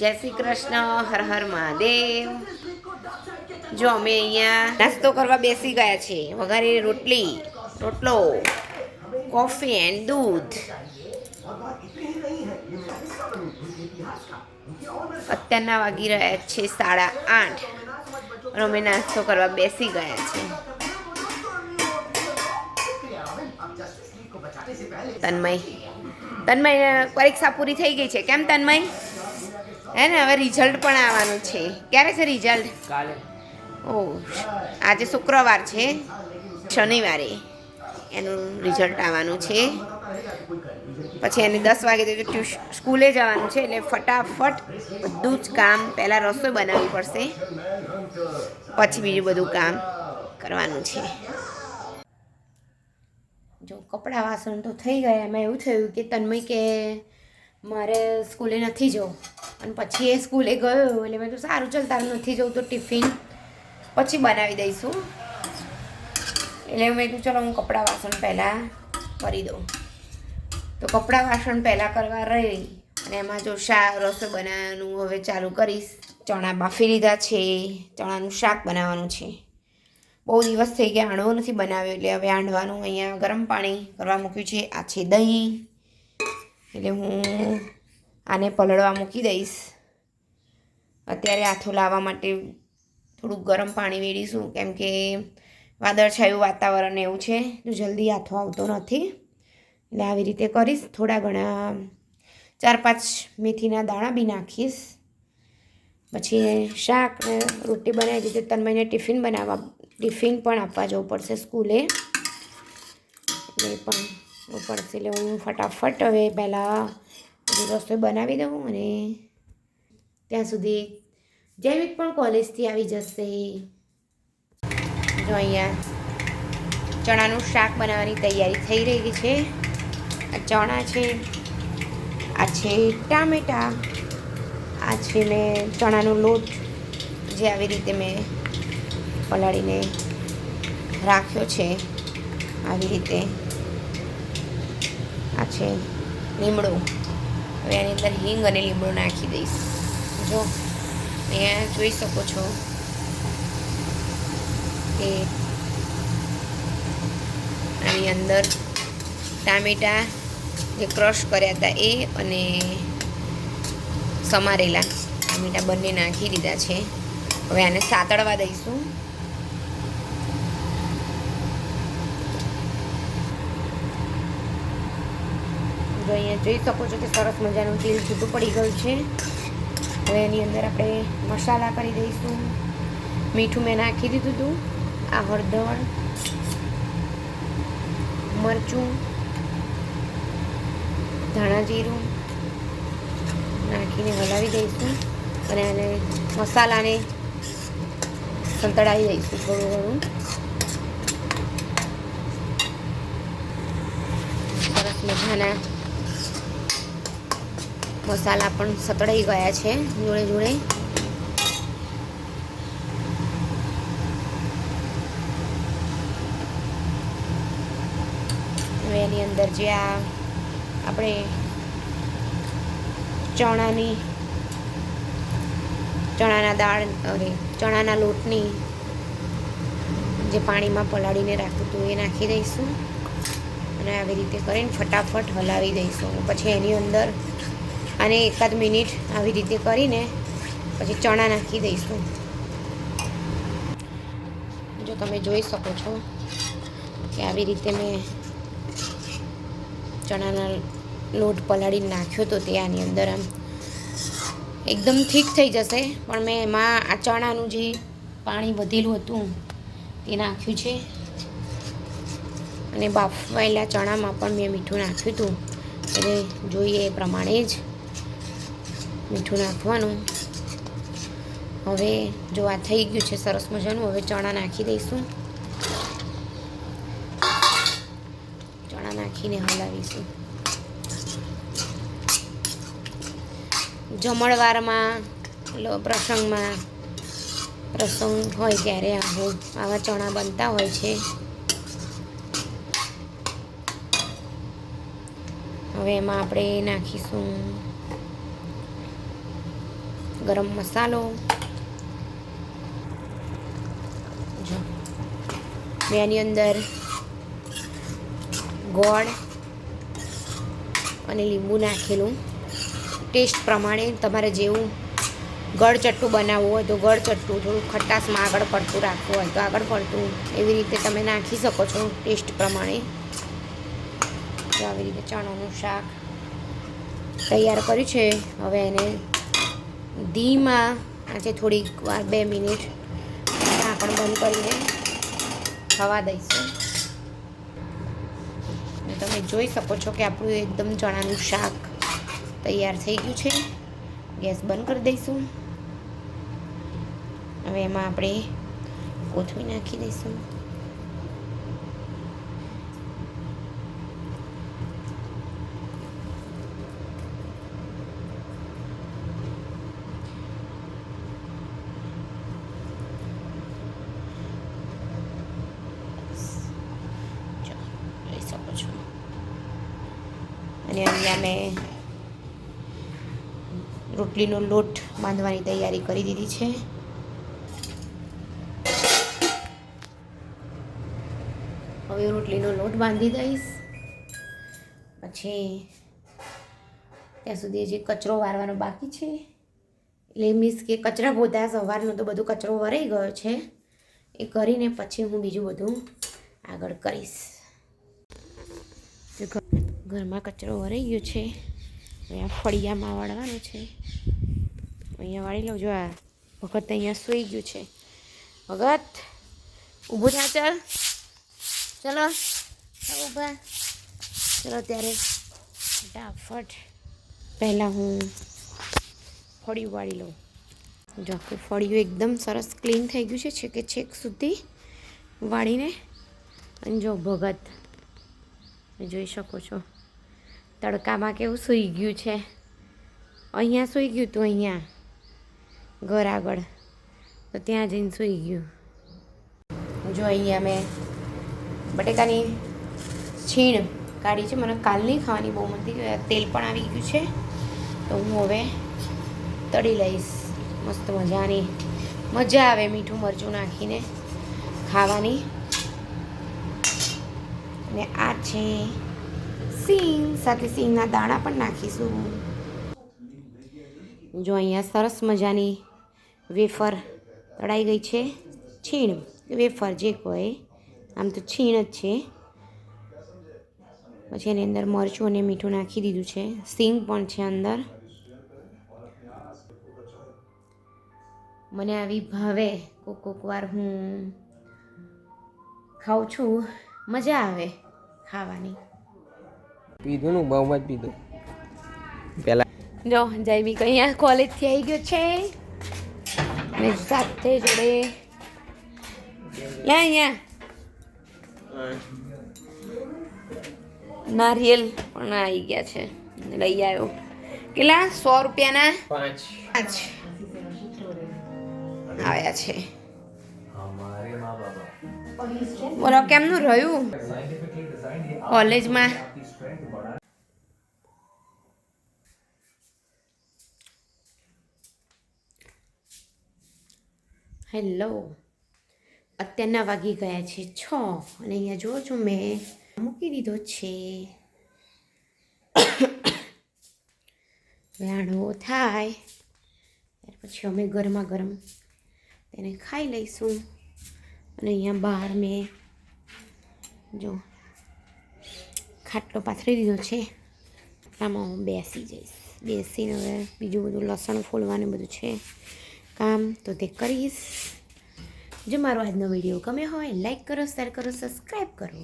જય શ્રી કૃષ્ણ, હર હર મહાદેવ. જો અમે અહીંયા નાસ્તો કરવા બેસી ગયા છે વઘારેલી રોટલી, રોટલો કોફી એન્ડ દૂધ. અત્યારના વાગી રહ્યા છે સાડા આઠ. અને અમે નાસ્તો કરવા બેસી ગયા છે તન્મય. તન્મય પરીક્ષા પૂરી થઈ ગઈ છે. કેમ તન્મય? હે ને હવે રિઝલ્ટ પણ આવવાનું છે. ક્યારે છે રિઝલ્ટ કાલે. ઓ આજે શુક્રવાર છે. શનિવારે એનું રિઝલ્ટ આવવાનું છે. પછી એને દસ વાગે તો ટ્યુશ સ્કૂલે જવાનું છે એટલે ફટાફટ બધું જ કામ પહેલાં રસોઈ બનાવવી પડશે. પછી બીજું બધું કામ કરવાનું છે. જો કપડાં વાસણ તો થઈ ગયા એમાં એવું થયું કે તન્મય કે મારે સ્કૂલે નથી જવું. અને પછી એ સ્કૂલે ગયો એટલે મેં તો સારું ચાલ, તારું નથી જવું તો ટિફિન પછી બનાવી દઈશું. એટલે મેં કીધું, ચલો, હું કપડાં વાસણ પહેલાં કરી દઉં. તો કપડાં વાસણ પહેલાં કરવા રહી અને એમાં જો શાક રસોઈ બનાવવાનું હવે ચાલુ કરીશ. ચણા બાફી લીધા છે. ચણાનું શાક બનાવવાનું છે. બહુ દિવસ થઈ ગયા હાંડવો નથી બનાવ્યો એટલે હવે હાંડવાનું અહીંયા ગરમ પાણી કરવા મૂક્યું છે. આ છે દહીં. એટલે હું આને પલળવા મૂકી દઈશ. અત્યારે આથો લાવવા માટે થોડુંક ગરમ પાણી વેડીશું કેમ કે વાદળછાયું વાતાવરણ એવું છે, તો જલ્દી આથો આવતો નથી. એટલે આવી રીતે કરીશ, થોડા ઘણા ચાર પાંચ મેથીના દાણા બી નાખીશ. પછી શાક ને રોટી બનાવી દીધી તન્મયને ટિફિન બનાવવા, ટિફિન પણ આપવા જવું પડશે સ્કૂલે. એ પણ પડશે એટલે હું ફટાફટ હવે પહેલાં બધી રસોઈ બનાવી દઉં અને ત્યાં સુધી જૈવિક પણ કોલેજથી આવી જશે. જો અહીંયા ચણાનું શાક બનાવવાની તૈયારી થઈ રહી છે. આ ચણા છે, આ છે ટામેટા, આ છે મેં ચણાનો લોટ જે આવી રીતે મેં પલાળીને રાખ્યો છે. આવી રીતે આ છે લીમડો. હવે આની અંદર હિંગ અને લીમડો નાખી દઈશ. જો, અહીંયા જોઈ શકો છો કે આની અંદર ટામેટા જે ક્રશ કર્યા હતા એ અને સમારેલા ટામેટા બંને નાખી દીધા છે. હવે આને સાતળવા દઈશું. જો અહીંયા જોઈ શકો છો કે સરસ મજાનું તેલ છૂટું પડી ગયું છે. હવે એની અંદર આપણે મસાલા કરી દઈશું. મીઠું મેં નાખી દીધું હતું આ હળદર, મરચું, ધાણા જીરું નાખીને હલાવી દઈશું અને આને મસાલાને સંતળાવી દઈશું થોડું ઘણું. સરસ મજાના મસાલા પણ સતળાઈ ગયા છે, જોડે જોડે. હવે એની અંદર જે આ આપણે ચણાની, ચણાના દાળ, અરે, ચણાના લોટની જે પાણીમાં પલાળીને રાખ્યું હતું એ નાખી દઈશું. અને આવી રીતે કરીને ફટાફટ હલાવી દઈશું. પછી એની અંદર આને એકાદ મિનિટ આવી રીતે કરીને પછી ચણા નાખી દઈશું. જો તમે જોઈ શકો છો કે આવી રીતે મેં ચણાના લોટ પલાળીને નાખ્યો તો તે આની અંદર આમ એકદમ ઠીક થઈ જશે. પણ મેં એમાં આ ચણાનું જે પાણી વધેલું હતું તે નાખ્યું છે. અને બાફવાયેલા ચણામાં પણ મેં મીઠું નાખ્યું હતું. એટલે જોઈએ એ પ્રમાણે જ. મીઠું નાખવાનું. હવે જો આ થઈ ગયું છે સરસ મજાનું, હવે ચણા નાખી દઈશું. ચણા નાખીને હલાવીશું. જમણવારમાં પ્રસંગમાં, પ્રસંગ હોય ત્યારે આવું, આવા ચણા બનતા હોય છે. હવે એમાં આપણે નાખીશું ગરમ મસાલો. જો. મેં એની અંદર ગોળ અને લીંબુ નાખેલું. ટેસ્ટ પ્રમાણે તમારે જેવું ગળ ચટ્ટું બનાવવું હોય તો ગળ ચટ્ટું થોડું ખટાશમાં આગળ પડતું રાખવું હોય તો આગળ પડતું. એવી રીતે તમે નાખી શકો છો ટેસ્ટ પ્રમાણે. આવી રીતે ચણાનું શાક તૈયાર કર્યું છે. હવે એને ધીમા, આજે થોડીક વાર બે મિનિટ ઢાંકણ બંધ કરીને થવા દઈશું. તમે જોઈ શકો છો કે આપણું એકદમ ચણાનું શાક તૈયાર થઈ ગયું છે. ગેસ બંધ કરી દઈશું. હવે એમાં આપણે કોથમી નાખી દઈશું જો જોઈ શકો છો અને અહીંયા મેં રોટલીનો લોટ બાંધવાની તૈયારી કરી દીધી છે. હવે રોટલીનો લોટ બાંધી દઈશ. પછી ત્યાં સુધી જે કચરો વારવાનો બાકી છે. એટલે મીન્સ કે કચરા પોતા સવારનો તો બધો કચરો વરાઈ ગયો છે. એ કરીને પછી હું બીજું બધું આગળ કરીશ. ઘરમાં કચરો વરાઈ ગયો છે. અહીંયા ફળિયામાં વાળવાનું છે. અહીંયા વાળી લઉં. જો આ ભગત અહીંયા સૂઈ ગયું છે. ભગત, ઊભું થાય ચાલ. ચલો. ઊભા. ચલો ત્યારે ફટાફટ પહેલાં હું ફળિયું વાળી લઉં. જો આખું ફળિયું એકદમ સરસ ક્લીન થઈ ગયું છે, છેકે છેક સુધી વાળીને. અને જો ભગત જોઈ શકો છો. તડકામાં કેવું સૂઈ ગયું છે? અહીંયા સૂઈ ગયું તું અહીંયા? ઘર આગળ. તો ત્યાં જઈને સૂઈ ગયું. જો અહીંયા મેં બટેકાની છીણ કાઢી છે. મને કાલની ખાવાની બહુ મનથી તેલ પણ આવી ગયું છે. તો હું હવે તળી લઈશ. મસ્ત મજાની. મજા આવે મીઠું મરચું નાખીને ખાવાની. અને આ છે સિંગ સાથે સિંગના દાણા પણ નાખીશું. જો અહીંયા સરસ મજાની વેફર તળાઈ ગઈ છે, છીણ વેફર જે કહે આમ તો છીણ જ છે. પછી એની અંદર મરચું અને મીઠું નાખી દીધું છે. સિંગ પણ છે અંદર. મને આવી ભાવે કોક કોક વાર હું ખાઉં છું. મજા આવે ખાવાની. પીધું નું બહુ જ પીધું. પેલા જો જયમી અહીંયા કોલેજથી આવી ગયો છે. ને સાથે જોડે લે અહીંયા નારિયેલ પણ આવી ગયા છે. લઈ આવ્યો. કેટલા? સો રૂપિયાના? પાંચ. પાંચ. આવ્યા છે. બોલો કેમનું રહ્યું? કોલેજમાં હેલો. અત્યારના વાગી ગયા છે છ અને અહીંયા જો છો મેં મૂકી દીધો છે. વ્યાણો થાય. ત્યાર પછી અમે ગરમા ગરમ તેને ખાઈ લઈશું. અને અહીંયા બહાર મેં જો ખાટલો પાથરી દીધો છે. આમાં હું બેસી જઈશ. બેસીને હવે બીજું બધું લસણ ફોલવાનું બધું છે. કામ, તો તે કરીશ. જો મારો આજનો વીડિયો ગમે હોય લાઈક કરો શેર કરો સબસ્ક્રાઈબ કરો.